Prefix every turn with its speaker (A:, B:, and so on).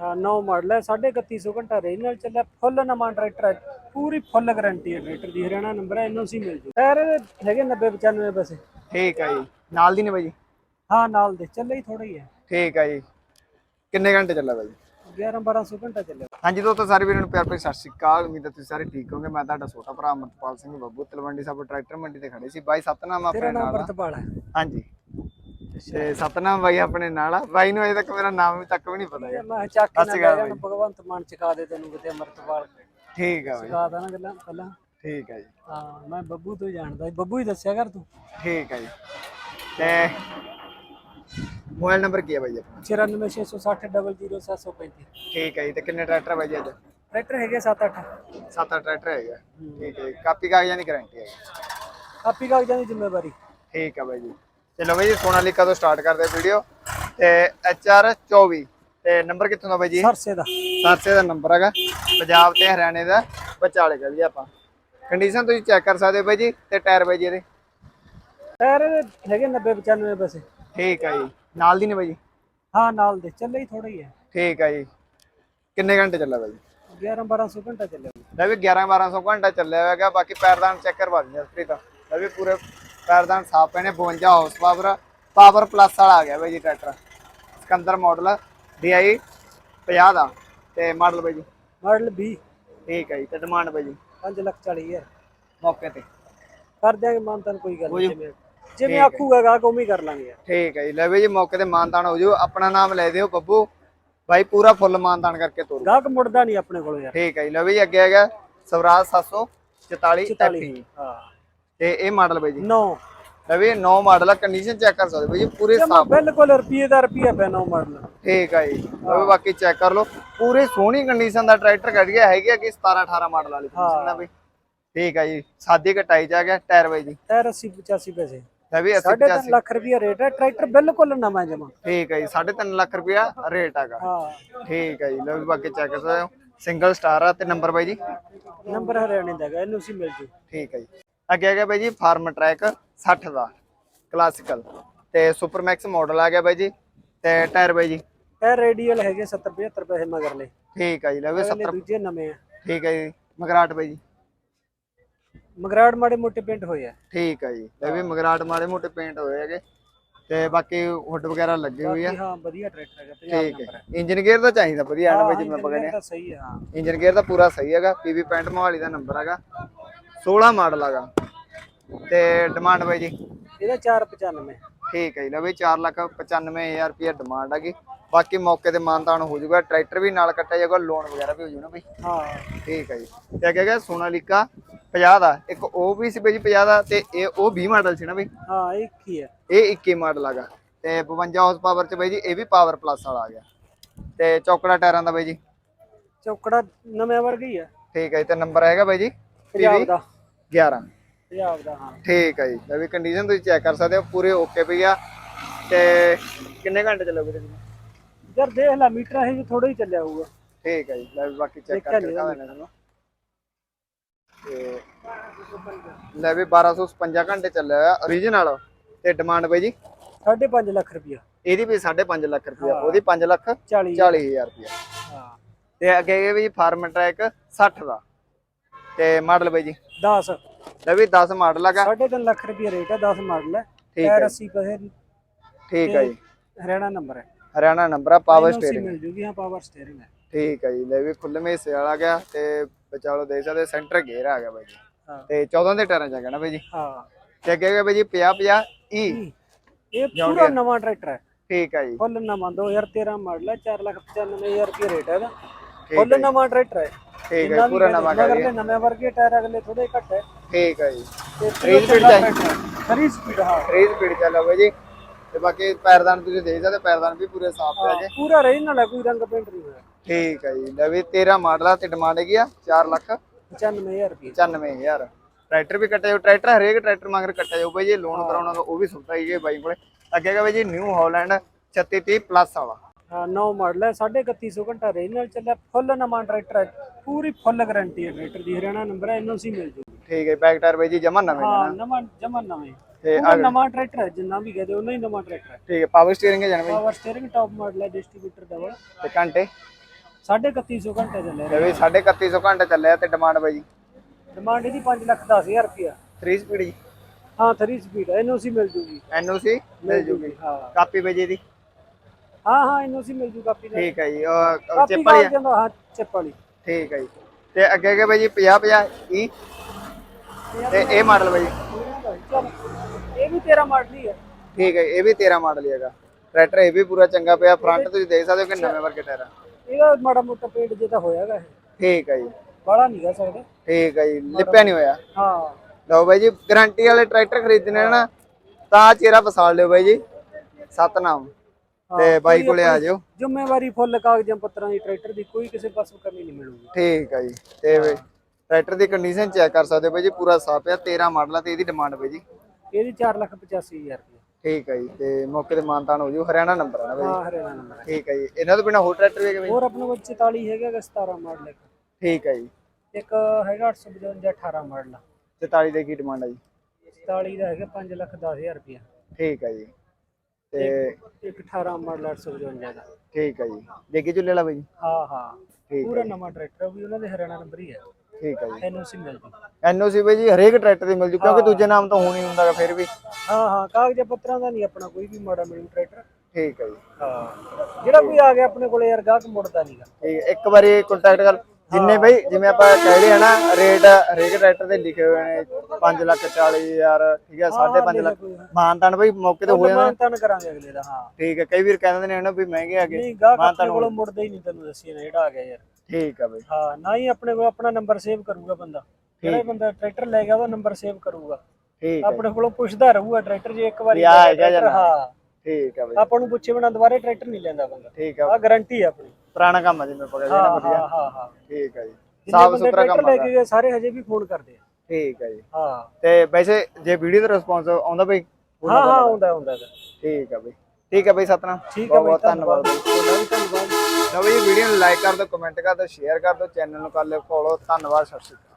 A: ਹਾਂ 9 ਮਾਡਲ ਹੈ 3150 ਘੰਟਾ ਰੀਜਨਲ ਚੱਲਿਆ ਫੁੱਲ ਨਵਾਂ ਟਰੈਕਟਰ ਹੈ ਪੂਰੀ ਫੁੱਲ ਗਾਰੰਟੀ ਹੈ ਟਰੈਕਟਰ ਦੀ ਹਰਿਆਣਾ ਨੰਬਰ ਹੈ ਐਨਓਸੀ ਮਿਲ ਜੂ। ਟਾਇਰ ਹੈਗੇ 90 95 ਪੈਸੇ।
B: ਠੀਕ ਹੈ ਜੀ। ਨਾਲ ਦੀ ਨੇ ਬਾਈ ਜੀ?
A: ਹਾਂ ਨਾਲ ਦੇ ਚੱਲੇ ਹੀ ਥੋੜਾ ਹੀ ਹੈ।
B: ਠੀਕ ਹੈ ਜੀ। ਕਿੰਨੇ ਘੰਟੇ ਚੱਲਿਆ ਬਾਈ
A: 11 1200 ਘੰਟਾ ਚੱਲਿਆ।
B: ਹਾਂਜੀ ਦੋਸਤੋ ਸਾਰੇ ਵੀਰਾਂ ਨੂੰ ਪਿਆਰ ਭਰੀ ਸਤਿ ਸ਼੍ਰੀ ਅਕਾਲ। ਉਮੀਦ ਹੈ ਤੁਸੀਂ ਸਾਰੇ ਠੀਕ ਹੋਗੇ ਮੈਂ ਤੁਹਾਡਾ ਛੋਟਾ ਭਰਾ ਅਮਰਪਾਲ ਸਿੰਘ ਬੱਬੂ ਤਲਵੰਡੀ ਸਾਹਿਬ ਟਰੈਕਟਰ ਮੰਡੀ ਤੇ ਖੜੇ ਸੀ। ਬਾਈ ਸਤਨਾਮ
A: ਤੇਰਾ
B: ਆਪਣੇ ਨਾਲ
A: ਹੈ।
B: ਹਾਂਜੀ। ਤੇ ਸਤਨਾਮ ਬਾਈ ਆਪਣੇ ਨਾਲ ਆ। ਬਾਈ ਨੂੰ ਅਜੇ ਤੱਕ ਮੇਰਾ ਨਾਮ ਵੀ ਤੱਕ ਵੀ ਨਹੀਂ ਪਤਾ ਯਾਰ।
A: ਮੈਂ ਚੱਕ
B: ਸਤਿ
A: ਨਾ
B: ਸ਼੍ਰੀ ਅਕਾਲ
A: ਜਾਣਾ ਭਗਵੰਤ ਮਾਨ ਚਕਾ ਦੇ ਤੈਨੂੰ ਕਿਤੇ ਅਮਰਤਪਾਲ।
B: ਠੀਕ ਹੈ ਬਾਈ।
A: ਚਕਾ ਦੇਣਾ ਗੱਲਾਂ ਪਹਿਲਾਂ।
B: ਠੀਕ ਹੈ ਜੀ।
A: ਹਾਂ ਮੈਂ ਬੱਬੂ ਤੋਂ ਹੀ ਜਾਣਦਾ। ਸੀ। ਬੱਬੂ ਹੀ ਦੱਸਿਆ ਕਰ ਤੂੰ।
B: ਠੀਕ ਹੈ ਜੀ। ਤੇ ਮੋਬਾਈਲ ਨੰਬਰ ਕੀ ਹੈ ਬਾਈ? ਆਪਣਾ
A: 94660 00735
B: ਠੀਕ ਹੈ ਜੀ। ਤੇ ਕਿੰਨੇ ਟਰੈਕਟਰ ਬਾਈ ਜੀ ਅੱਜ?
A: ਟਰੈਕਟਰ ਹੈਗੇ 7-8
B: ਸੱਤ ਅੱਠ। ਟਰੈਕਟਰ ਹੈਗਾ ਠੀਕ ਹੈ ਜੀ। ਕਾਪੀ ਕਾਗਜ਼ਾਂ ਦੀ ਗਾਰੰਟੀ ਹੈ
A: ਕਾਪੀ ਕਾਗਜ਼ਾਂ ਦੀ ਜ਼ਿੰਮੇਵਾਰੀ।
B: ਠੀਕ ਹੈ ਬਾਈ ਜੀ। ਚਲੋ ਬਾਈ ਜੀ ਸੋਨਾਲੀਕਾ ਤੋਂ ਸਟਾਰਟ ਕਰਦੇ ਵੀਡੀਓ ਤੇ HR 24 ਤੇ ਨੰਬਰ ਕਿੱਥੋਂ ਦਾ ਬਾਈ ਜੀ?
A: ਸਰਸੇ ਦਾ।
B: ਸਰਸੇ ਦਾ ਨੰਬਰ ਹੈਗਾ। ਪੰਜਾਬ ਤੇ ਹਰਿਆਣੇ ਦਾ। ਵਿਚਾਲੇ ਕਰੀਏ ਆਪਾਂ। ਕੰਡੀਸ਼ਨ ਤੁਸੀਂ ਚੈੱਕ ਕਰ ਸਕਦੇ ਹੋ ਬਾਈ ਜੀ ਤੇ ਟਾਇਰ ਬਾਈ ਜੀ ਇਹਦੇ।
A: ਟਾਇਰ ਹੈਗੇ 90 95 ਪੈਸੇ।
B: ਠੀਕ ਹੈ ਜੀ। ਨਾਲ ਦੀ ਨੇ ਬਾਈ ਜੀ?
A: ਹਾਂ ਨਾਲ ਦੇ। ਚੱਲੇ ਹੀ ਥੋੜਾ ਹੀ ਹੈ
B: ਠੀਕ ਹੈ ਜੀ। ਕਿੰਨੇ ਘੰਟੇ ਚੱਲਿਆ ਬਾਈ? ਜੀ
A: 11 1200 ਘੰਟਾ ਚੱਲਿਆ।
B: ਲੈ ਵੀ 11 1200 ਘੰਟਾ ਚੱਲਿਆ ਹੋਵੇਗਾ ਬਾਕੀ ਪੈਰਦਾਨ ਚੈੱਕ ਕਰਵਾ ਦਿੰਦੇ ਅਸਪ੍ਰੀਤ ਲੈ ਵੀ ਪੂਰੇ ਪੈਰਦਾਨ ਸਾਫ਼ ਪਏ ਨੇ 52 ਹਾਰਸ ਪਾਵਰ ਪਾਵਰ ਪਲੱਸ ਵਾਲਾ ਆ ਗਿਆ ਬਾਈ ਜੀ ਟਰੈਕਟਰ। ਸਿਕੰਦਰ ਮਾਡਲ DI 50 ਦਾ ਤੇ ਮਾਡਲ ਬਾਈ ਜੀ।
A: ਮਾਡਲ 20
B: ਠੀਕ ਹੈ ਜੀ ਤੇ ਡਿਮਾਂਡ ਬਾਈ ਜੀ।
A: 5 ਲੱਖ 40 ਹੈ
B: ਮੌਕੇ ਤੇ।
A: ਕਰ ਦਿਆਂਗੇ ਮਾਨਤਨ ਕੋਈ ਗੱਲ ਨਹੀਂ। ਜਿਵੇਂ ਆਖੂਗਾ ਗਾ ਹੀ ਕਰ ਲਾਂਗੇ
B: ਠੀਕ ਹੈ ਜੀ ਲੈ ਵੀ ਜੀ ਮੌਕੇ ਤੇ ਮਾਨਤਾਨ ਹੋ ਜਾਊ ਆਪਣਾ ਨਾਮ ਲੈ ਦਿਓ ਬੱਬੂ। ਬਾਈ ਪੂਰਾ ਫੁੱਲ ਮਾਨਤਾਨ ਕਰਕੇ ਤੋਰੂ।
A: ਗਾਹਕ ਮੁੜਦਾ ਨਹੀਂ ਆਪਣੇ ਕੋਲ ਯਾਰ।
B: ਠੀਕ ਹੈ ਜੀ ਲੈ ਵੀ ਅੱਗੇ ਹੈਗਾ ਸਵਰਾਜ 744
A: 44
B: FE
A: ਹਾਂ।
B: ਤੇ ਇਹ ਮਾਡਲ ਬਾਈ ਜੀ?
A: 9
B: ਲੈ ਵੀ 9 ਮਾਡਲ ਆ ਕੰਡੀਸ਼ਨ ਚੈੱਕ ਕਰ ਸਕਦੇ ਬਾਈ ਜੀ ਪੂਰੇ ਸਾਫ਼
A: ਬਿਲਕੁਲ ਰੁਪਏ ਦਾ ਰੁਪਿਆ ਪਿਆ 9 ਮਾਡਲ।
B: ਠੀਕ ਹੈ ਜੀ। ਵੀ ਬਾਕੀ ਚੈੱਕ ਕਰ ਲਓ। ਪੂਰੀ ਸੋਹਣੀ ਕੰਡੀਸ਼ਨ ਦਾ ਟਰੈਕਟਰ ਕੱਢ ਗਿਆ ਹੈਗੀ ਆ ਕਿ 17 18 ਮਾਡਲ ਵਾਲੀ ਕੰਡੀਸ਼ਨ ਦਾ ਬਈ? ਠੀਕ ਹੈ ਜੀ। ਸਾਦੀ ਕਟਾਈ ਆ ਗਿਆ ਟਾਇਰ ਬਾਈ ਜੀ।
A: ਟਾਇਰ 80 85 ਪੈਸੇ।
B: ਲੈ ਵੀ 80
A: ਸਾਢੇ ਤਿੰਨ ਲੱਖ ਰੁਪਿਆ ਰੇਟ ਹੈ ਟਰੈਕਟਰ ਬਿਲਕੁਲ ਨਵਾਂ ਜਮਾ।
B: ਠੀਕ ਹੈ ਜੀ 3.5 ਲੱਖ ਰੁਪਇਆ ਰੇਟ ਹੈਗਾ।
A: ਹਾਂ।
B: ਠੀਕ ਹੈ ਜੀ। ਲੈ ਵੀ ਬਾਕੀ ਚੈੱਕ ਕਰ ਸਕਦੇ ਹੋ। ਸਿੰਗਲ ਸਟਾਰ ਆ ਤੇ ਨੰਬਰ ਬਾਈ ਜੀ?
A: ਨੰਬਰ ਹਰਿਆਣੇ ਦਾ ਹੈਗਾ ਇਹਨੂੰ ਸੀ ਮਿਲ ਜੂ।
B: ਠੀਕ ਹੈ ਜੀ। ਅੱਗੇ ਆ ਗਿਆ ਬਾਈ ਜੀ ਫਾਰਮ ਟਰੈਕ 60 ਦਾ ਕਲਾਸਿਕਲ ਤੇ ਸੁਪਰ ਮੈਕਸ ਮਾਡਲ ਆ ਗਿਆ ਬਾਈ ਜੀ ਤੇ ਟਾਇਰ ਬਾਈ ਜੀ।
A: ਇਹ ਰੇਡੀਅਲ ਹੈਗੇ 70 75 ਪੈਸੇ ਮਗਰਲੇ।
B: ਠੀਕ ਹੈ ਜੀ ਲੈ ਵੀ
A: ਅਗਲੇ
B: 70
A: ਦੂਜੇ ਨਵੇਂ ਆ।
B: ਠੀਕ ਹੈ ਜੀ ਮਗਰਾਟ ਬਾਈ ਜੀ।
A: ਮਗਰਾੜ ਮਾੜੇ ਮੋਟੇ ਪਿੰਡ ਹੋਏ ਆ।
B: ਠੀਕ ਹੈ ਜੀ ਲੈ ਵੀ ਮਗਰਾਟ ਮਾੜੇ ਮੋਟੇ ਪੇਂਟ ਹੋਏ ਹੈਗੇ। ਤੇ ਬਾਕੀ ਹੁੱਡ ਵਗੈਰਾ ਲੱਗੀ ਹੋਈ ਆ।
A: ਹਾਂ ਵਧੀਆ ਟਰੈਕਟਰ ਹੈਗਾ 50
B: ਠੀਕ
A: ਨੰਬਰ
B: ਹੈ। ਇੰਜਨ ਗੇਅਰ ਤਾਂ ਚਾਹੀਦਾ ਵਧੀਆ ਹੈ ਨਾ ਬਾਈ
A: ਹਾਂ,
B: ਜਿਵੇਂ ਆਪਾਂ
A: ਇੰਜਨ
B: ਕਹਿੰਦੇ
A: ਤਾਂ ਸਹੀ ਹੈ ਹਾਂ।
B: ਇੰਜਨ ਗੇਅਰ ਤਾਂ ਪੂਰਾ ਸਹੀ ਹੈਗਾ ਪੀਵੀ ਪੈਂਟ ਮੋਹਾਲੀ ਦਾ ਨੰਬਰ ਹੈਗਾ। 16 ਮਾਡਲ ਹੈਗਾ ਤੇ ਡਿਮਾਂਡ ਬਾਈ ਜੀ?
A: ਇਹਦਾ 495
B: ਠੀਕ ਹੈ ਜੀ ਬਈ 495000 ਰੁਪਏ ਡਿਮਾਂਡ ਹੈਗੀ ਬਾਕੀ ਮੌਕੇ ਤੇ ਮਾਨਤਾਨ ਹੋ ਜਾਊਗਾ ਟਰੈਕਟਰ ਵੀ ਨਾਲ ਕੱਟਿਆ ਜਾਊਗਾ ਲੋਨ ਵਗੈਰਾ ਵੀ ਹੋ ਜਾਊਗਾ ਬਈ।
A: ਹਾਂ।
B: ਠੀਕ ਹੈ ਜੀ। ਤੇ ਅੱਗੇ ਹੈਗਾ ਸੋਨਾਲੀਕਾ 50 ਦਾ ਇੱਕ ਉਹ ਵੀ ਸੀ ਬਈ ਜੀ 50 ਦਾ ਤੇ ਇਹ ਉਹ 20 ਮਾਡਲ ਸੀ ਨਾ ਬਈ।
A: ਹਾਂ ਇੱਕ ਹੀ ਹੈ।
B: ਇਹ 21 ਮਾਡਲ ਹੈਗਾ ਤੇ 52 ਹਾਰਸ ਪਾਵਰ ਚ ਬਈ ਜੀ ਇਹ ਵੀ ਪਾਵਰ ਪਲੱਸ ਵਾਲਾ ਆ ਗਿਆ। ਤੇ ਚੌਕੜਾ ਟਾਇਰਾਂ ਦਾ ਬਈ ਜੀ?
A: ਚੌਕੜਾ ਨਵੇਂ ਵਰਗਾ ਹੀ ਹੈ।
B: ਠੀਕ ਹੈ ਜੀ ਤੇ ਨੰਬਰ ਹੈਗਾ ਬਈ ਜੀ?
A: ਪੰਜਾਬ ਦਾ।
B: 11
A: ਪੰਜਾਬ ਦਾ ਹਾਂ।
B: ਠੀਕ ਹੈ ਜੀ ਲੈ ਵੀ ਕੰਡੀਸ਼ਨ ਤੁਸੀਂ ਚੈੱਕ ਕਰ ਸਕਦੇ ਹੋ ਪੂਰੇ ਓਕੇ ਪਈ ਆ। ਤੇ ਕਿੰਨੇ ਘੰਟੇ ਚੱਲੋਗੇ ਤੁਸੀਂ?
A: ਯਾਰ ਦੇਖ ਲੈ ਮੀਟਰ ਇਹ ਥੋੜਾ ਹੀ ਚੱਲਿਆ ਹੋਊਗਾ।
B: ਠੀਕ ਹੈ ਜੀ ਲੈ ਵੀ ਬਾਕੀ ਚੈੱਕ ਕਰਕੇ ਦਿਖਾ ਦੇਣਾ ਤੁਹਾਨੂੰ। ਤੇ ਲੈ ਵੀ 1255 ਘੰਟੇ ਚੱਲਿਆ ਹੋਇਆ origignal ਤੇ ਡਿਮਾਂਡ ਬਈ ਜੀ?
A: 5.5 ਲੱਖ ਰੁਪਇਆ।
B: ਇਹਦੀ ਵੀ 5.5 ਲੱਖ ਰੁਪਇਆ ਉਹਦੀ 5 ਲੱਖ
A: 40
B: 40000 ਰੁਪਇਆ।
A: ਹਾਂ।
B: ਤੇ ਅੱਗੇ ਇਹ ਵੀ ਫਾਰਮ ਟਰੈਕ 60 ਦਾ। ਤੇ ਮਾਡਲ ਬਈ ਜੀ?
A: 10
B: ਲੈ ਵੀ 10 ਮਾਡਲ ਹੈਗਾ
A: 3.5 ਲੱਖ ਰੁਪਇਆ ਰੇਟ ਹੈ 10 ਮਾਡਲ ਹੈ
B: ਠੀਕ ਹੈ
A: 80 ਪੈਸੇ
B: ਠੀਕ ਹੈ ਜੀ।
A: ਹਰਿਆਣਾ ਨੰਬਰ ਹੈ
B: ਹਰਿਆਣਾ ਨੰਬਰ ਆ ਪਾਵਰ ਸਟੇਰਿੰਗ
A: ਮਿਲ ਜੂਗੀ ਹਾਂ ਪਾਵਰ ਸਟੀਅਰਿੰਗ ਹੈ
B: ਠੀਕ ਹੈ ਜੀ। ਲੈ ਵੀ ਖੁੱਲਵੇਂ ਹਿੱਸੇ ਵਾਲਾ ਗਿਆ ਤੇ ਵਿਚਾਲੋ ਦੇਖ ਸਕਦੇ ਸੈਂਟਰ ਗੇਅਰ ਆ ਗਿਆ ਬਾਈ ਜੀ। ਤੇ 14 ਦੇ ਟਾਇਰਾਂ ਚ ਨਾ ਬਾਈ ਜੀ?
A: ਹਾਂ।
B: ਤੇ ਅੱਗੇ ਬਾਈ ਜੀ 50 50 E
A: ਇਹ ਪੂਰਾ ਨਵਾਂ ਟਰੈਕਟਰ ਹੈ
B: ਠੀਕ ਹੈ ਜੀ।
A: ਫੁੱਲ ਨਵਾਂ 2013 ਮਾਡਲ ਹੈ 495000 ਰੁਪਏ ਰੇਟ ਹੈ ਇਹਦਾ। ਫੁੱਲ ਨਵਾਂ ਟਰੈਕਟਰ ਹੈ
B: ਠੀਕ ਹੈ ਪੂਰਾ ਨਵਾਂ ਗਾ
A: ਅਗਲੇ ਨਵੇਂ ਵਰਗੇ ਟਾਇਰ ਅਗਲੇ ਥੋੜੇ ਘੱਟ ਹੈ।
B: ਠੀਕ ਹੈ ਜੀ।
A: ਤੇ
B: Three speed ਦਾ ਹੈ।
A: ਫਰੀ ਸਪੀਡ ਹਾਂ।
B: 3 ਸਪੀਡ ਚੱਲ ਬਾਈ ਜੀ। ਤੇ ਬਾਕੀ ਪੈਰਦਾਨ ਤੁਸੀਂ ਦੇਖ ਸਕਦੇ ਪੈਰਦਾਨ ਵੀ ਪੂਰੇ ਸਾਫ਼ ਪਿਆ ਜੇ
A: ਪੂਰਾ ਰੀਜਨਲ ਹੈ ਕੋਈ ਰੰਗ ਪੇਂਟ ਨਹੀਂ ਹੋਇਆ।
B: ਠੀਕ ਹੈ ਜੀ। ਲੈ ਵੀ 13 ਮਾਡਲ ਆ ਤੇ ਡਿਮਾਂਡ ਹੈਗੀ ਆ 4 ਲੱਖ
A: 95000 ਰੁਪਏ।
B: 95000 ਟਰੈਕਟਰ ਵੀ ਕੱਟਿਆ ਜਾਊ ਟਰੈਕਟਰ ਹਰੇਕ ਟਰੈਕਟਰ ਮਗਰ ਕੱਟਿਆ ਜਾਊ ਬਾਈ ਜੀ ਲੋਨ ਕਰਾਉਣਾ ਉਹ ਵੀ ਸੁਣਦਾ ਹੀ ਹੈ ਬਾਈ ਕੋਲੇ। ਅੱਗੇ ਹੈਗਾ ਬਾਈ ਜੀ ਨਿਊ ਹਾਲੈਂਡ 3630 ਪਲੱਸ ਵਾਲਾ।
A: 9 ਮਾਡਲ ਹੈ 3150 ਘੰਟਾ ਰੀਜਨਲ ਚੱਲਿਆ ਫੁੱਲ ਨਵਾਂ ਟਰੈਕਟਰ ਹੈ ਪੂਰੀ ਫੁੱਲ ਗਾਰੰਟੀ ਹੈ ਟਰੈਕਟਰ ਦੀ ਹਰਿਆਣਾ ਨੰਬਰ ਹੈ ਐਨਓਸੀ ਮਿਲ ਜੂਗੀ
B: ਠੀਕ ਹੈ ਬੈਕ ਟਾਇਰ ਬਾਈ ਜੀ ਜਮਾ ਨਵੇਂ ਨੇ
A: ਹਾਂ
B: ਨਾ?
A: ਨਵਾਂ ਜਮਾ ਨਵੇਂ।
B: ਤੇ
A: ਪੂਰਾ ਨਵਾਂ ਟਰੈਕਟਰ ਹੈ ਜਿੰਨਾ ਵੀ ਕਹਦੇ ਉਹਨਾਂ ਹੀ ਨਵਾਂ ਟਰੈਕਟਰ ਹੈ।
B: ਠੀਕ ਹੈ ਪਾਵਰ ਸਟੀਅਰਿੰਗ ਹੈ ਜਾਨਵੀ
A: ਪਾਵਰ ਸਟੀਅਰਿੰਗ ਟਾਪ ਮਾਡਲ ਹੈ ਡਿਸਟ੍ਰੀਬਿਊਟਰ ਡਬਲ
B: ਤੇ ਘੰਟੇ?
A: 3150 ਘੰਟੇ ਚੱਲੇ
B: ਇਹ ਵੀ 3150 ਘੰਟੇ ਚੱਲਿਆ ਤੇ ਡਿਮਾਂਡ ਬਾਈ ਜੀ?
A: ਡਿਮਾਂਡ ਇਹਦੀ 5 ਲੱਖ 10000 ਰੁਪਿਆ
B: 3 ਸਪੀਡ ਜੀ?
A: ਹਾਂ 3 ਸਪੀਡ ਐਨਓਸੀ ਮਿਲ ਜੂਗੀ।
B: ਐਨਓਸੀ ਮਿਲ ਜੂਗੀ।
A: ਹਾਂ।
B: ਕਾਪੀ ਬਾਈ ਜੀ ਦੀ
A: ਹਾਂ ਹਾਂ ਐਨਓਸੀ ਮਿਲ ਜੂ ਕਾਪੀ ਨਾਲ।
B: ਠੀਕ ਹੈ ਜੀ ਉਹ
A: ਕਾਪੀ
B: ਚਿੱਪ ਵਾਲੀ
A: ਹਾਂ ਚਿੱਪ ਵਾਲੀ।
B: ਠੀਕ ਹੈ ਜੀ। ਤੇ ਅੱਗੇ ਅੱਗੇ ਬਾਈ ਜੀ 50 50 ਈ। ਤੇ ਇਹ ਮਾਡਲ ਬਾਈ ਜੀ।
A: ਚੱਲ ਇਹ ਵੀ ਤੇਰਾ ਮਾਡਲ ਹੀ ਹੈ
B: ਠੀਕ ਹੈ ਇਹ ਵੀ 13 ਮਾਡਲ ਹੀ ਹੈਗਾ। ਟਰੈਕਟਰ ਇਹ ਵੀ ਪੂਰਾ ਚੰਗਾ ਪਿਆ ਫਰੰਟ ਤੁਸੀਂ ਦੇਖ ਸਕਦੇ ਹੋ ਕਿ ਨਵੇਂ ਵਰਗੇ ਟਾਇਰ ਆ।
A: ਇਹਦਾ ਮਾੜਾ ਮੋਟਾ ਪੇਂਟ ਜੇ ਤਾਂ ਹੋਇਆਗਾ ਇਹ
B: ਠੀਕ ਹੈ ਜੀ।
A: ਬਾਹਲਾ ਨਹੀਂ ਗਾ ਸਕਦਾ।
B: ਠੀਕ ਹੈ ਜੀ ਲਿਪਿਆ ਨਹੀਂ ਹੋਇਆ।
A: ਹਾਂ।
B: ਲਓ ਬਾਈ ਜੀ ਗਾਰੰਟੀ ਵਾਲੇ ਟਰੈਕਟਰ ਖਰੀਦਣੇ ਨੇ ਨਾ ਤਾਂ ਚਿਹਰਾ ਫਸਾਲ ਲਿਓ ਬਾਈ ਜੀ। ਸਤਨਾਮ। ਤੇ ਬਾਈ ਕੋਲੇ ਆ ਜਾਓ
A: ਜ਼ਿੰਮੇਵਾਰੀ ਫੁੱਲ ਕਾਗਜ਼ਾਂ ਪੱਤਰਾਂ ਦੀ ਟਰੈਕਟਰ ਦੀ ਕੋਈ ਕਿਸੇ ਪਾਸੋਂ ਕਮੀ ਨਹੀਂ ਮਿਲੂਗੀ।
B: ਠੀਕ ਹੈ ਜੀ। ਤੇ ਬਈ ਟਰੈਕਟਰ ਦੀ ਕੰਡੀਸ਼ਨ ਚੈੱਕ ਕਰ ਸਕਦੇ ਹੋ ਬਾਈ ਜੀ ਪੂਰਾ ਸਾਫ਼ ਆ 13 ਮਾਡਲ ਆ ਤੇ ਇਹਦੀ ਡਿਮਾਂਡ ਬਾਈ ਜੀ।
A: ਇਹਦੀ 485000 ਰੁਪਏ।
B: ਠੀਕ ਹੈ ਜੀ ਤੇ ਮੌਕੇ ਤੇ ਮਾਨਤਾਨ ਹੋ ਜੂ ਹਰਿਆਣਾ ਨੰਬਰ ਆ ਨਾ ਬਾਈ
A: ਹਾਂ ਹਰਿਆਣਾ ਨੰਬਰ ਹੈ
B: ਠੀਕ ਹੈ ਜੀ ਇਹਨਾਂ ਤੋਂ ਬਿਨਾ ਹੋਰ ਟਰੈਕਟਰ ਵੀ ਹੈਗੇ ਬਾਈ
A: ਹੋਰ ਆਪਣੇ ਕੋਲ 44 ਹੈਗਾ ਗਾ 17 ਮਾਡਲ ਇੱਕ।
B: ਠੀਕ ਹੈ ਜੀ।
A: ਇੱਕ ਹੈਗਾ 855 18 ਮਾਡਲ।
B: 44 ਦੇ ਕੀ ਡਿਮਾਂਡ ਆ ਜੀ?
A: 47 ਦਾ ਹੈਗਾ 5 ਲੱਖ 10000 ਰੁਪਏ
B: ਠੀਕ ਹੈ ਜੀ। ਤੇ
A: ਇੱਕ 18 ਮਾਡਲ 855 ਦਾ।
B: ਠੀਕ ਹੈ ਜੀ। ਦੇਗੀ ਚੁੱਲੇ ਵਾਲਾ ਬਾਈ? ਜੀ
A: ਹਾਂ ਹਾਂ।
B: ਠੀਕ
A: ਪੂਰਾ ਨਵਾਂ ਟਰੈਕਟਰ ਆ, ਉਹ ਵੀ ਉਹਨਾਂ ਦੇ ਹਰਿਆਣਾ ਨੰਬਰ ਹੀ ਹੈ।
B: ਠੀਕ ਹੈ ਜੀ।
A: ਐਨਓਸੀ ਮਿਲ ਜੂ।
B: ਐਨਓਸੀ ਬਾਈ ਜੀ ਹਰੇਕ ਟਰੈਕਟਰ ਦੀ ਮਿਲ ਜੂ ਕਿਉਂਕਿ ਦੂਜੇ ਨਾਮ ਤਾਂ ਹੋਣੀ ਹੁੰਦਾਗਾ ਫਿਰ ਵੀ।
A: ਹਾਂ ਹਾਂ। ਕਾਗਜ਼ਾਂ ਪੱਤਰਾਂ ਦਾ ਨਹੀਂ ਆਪਣਾ ਕੋਈ ਵੀ ਮਾੜਾ ਮਿਲੂ ਟਰੈਕਟਰ।
B: ਠੀਕ ਹੈ ਜੀ।
A: ਹਾਂ। ਜਿਹੜਾ ਕੋਈ ਆ ਗਿਆ ਆਪਣੇ ਕੋਲੇ ਯਾਰ ਗਾਹਕ ਮੁੜਦਾ ਨਹੀਂਗਾ
B: ਠੀਕ ਇੱਕ ਵਾਰੀ ਕੰਟੈਕਟ ਕਰ ਜਿੰਨੇ ਬਈ ਜਿਵੇਂ ਆਪਾਂ ਕਹਿ ਰਹੇ ਆ ਨਾ ਰੇਟ ਹਰੇਕ ਟਰੈਕਟਰ ਦੇ ਲਿਖੇ ਹੋਏ ਨੇ 5 ਲੱਖ 40 ਹਜ਼ਾਰ ਠੀਕ ਹੈ 5.5 ਲੱਖ। ਮਾਨਤਾਨ ਬਈ ਮੌਕੇ ਤੇ ਹੋ ਜਾਂਦਾ
A: ਮਾਨਤਨ ਕਰਾਂਗੇ ਅਗਲੇ ਦਾ ਹਾਂ।
B: ਠੀਕ ਹੈ ਕਈ ਵੀਰ ਕਹਿੰਦੇ ਨੇ ਨਾ ਵੀ ਮਹਿੰਗੇ ਆ ਗਏ
A: ਆਪਣੇ ਕੋਲੋਂ ਮੁੜਦਾ ਹੀ ਨਹੀਂ ਤੈਨੂੰ ਦੱਸੀ ਜਿਹੜਾ ਆ ਗਿਆ ਯਾਰ।
B: ਠੀਕ ਹੈ ਬਈ।
A: ਹਾਂ ਨਾ ਹੀ ਆਪਣੇ ਕੋਲ ਆਪਣਾ ਨੰਬਰ ਸੇਵ ਕਰੂਗਾ ਬੰਦਾ। ਜਿਹੜਾ ਬੰਦਾ ਟਰੈਕਟਰ ਲੈ ਗਿਆ ਉਹਦਾ ਨੰਬਰ ਸੇਵ ਕਰੂਗਾ।
B: ਠੀਕ
A: ਆਪਣੇ ਕੋਲੋਂ ਪੁੱਛਦਾ ਰਹੂਗਾ ਟਰੈਕਟਰ ਜੇ ਇੱਕ ਵਾਰੀ? ਹਾਂ।
B: ਠੀਕ ਹੈ ਬਈ।
A: ਆਪਾਂ ਨੂੰ ਪੁੱਛੇ ਬਿਨਾਂ ਦੁਬਾਰੇ ਟਰੈਕਟਰ ਨਹੀਂ ਲੈਂਦਾ ਬੰਦਾ।
B: ਠੀਕ ਹੈ
A: ਆ ਗਾਰੰਟੀ ਆ ਆਪਣੀ।
B: ਪੁਰਾਣਾ ਕੰਮ ਆ ਜਿਵੇਂ ਪਕੜ
A: ਹਾਂ
B: ਲੈਣਾ ਵਧੀਆ।
A: ਹਾਂ ਹਾਂ ਹਾਂ।
B: ਠੀਕ ਹੈ ਜੀ। ਸਾਫ਼ ਸੁਥਰਾ ਕੰਮ
A: ਲੈ
B: ਆ
A: ਕੇ ਗਏ ਸਾਰੇ ਹਜੇ ਵੀ ਫੋਨ ਕਰਦੇ ਆ।
B: ਠੀਕ ਹੈ ਜੀ।
A: ਹਾਂ।
B: ਤੇ ਵੈਸੇ ਜੇ ਵੀਡੀਓ ਦਾ ਰਿਸਪੌਂਸ ਆਉਂਦਾ ਬਈ?
A: ਹਾਂ ਹਾਂ ਆਉਂਦਾ ਆਉਂਦਾ ਗਾ।
B: ਠੀਕ ਹੈ ਬਈ। ਠੀਕ ਹੈ ਬਈ ਸਤਨਾਮ।
A: ਠੀਕ ਹੈ
B: ਬਹੁਤ
A: ਬਈ
B: ਬਹੁਤ ਧੰਨਵਾਦ।
A: ਧੰਨਵਾਦ। ਤੁਹਾਡਾ ਵੀ ਧੰਨਵਾਦ।
B: ਲਓ ਬਈ ਵੀਡੀਓ ਨੂੰ ਲਾਈਕ ਕਰ ਦਿਓ ਕਮੈਂਟ ਕਰ ਦਿਓ ਸ਼ੇਅਰ ਕਰ ਦਿਓ ਚੈਨਲ ਨੂੰ ਕਰ ਲਿਓ ਫੋਲੋ ਧੰਨਵਾਦ ਸਤਿ ਸ਼੍ਰੀ ਅਕਾਲ।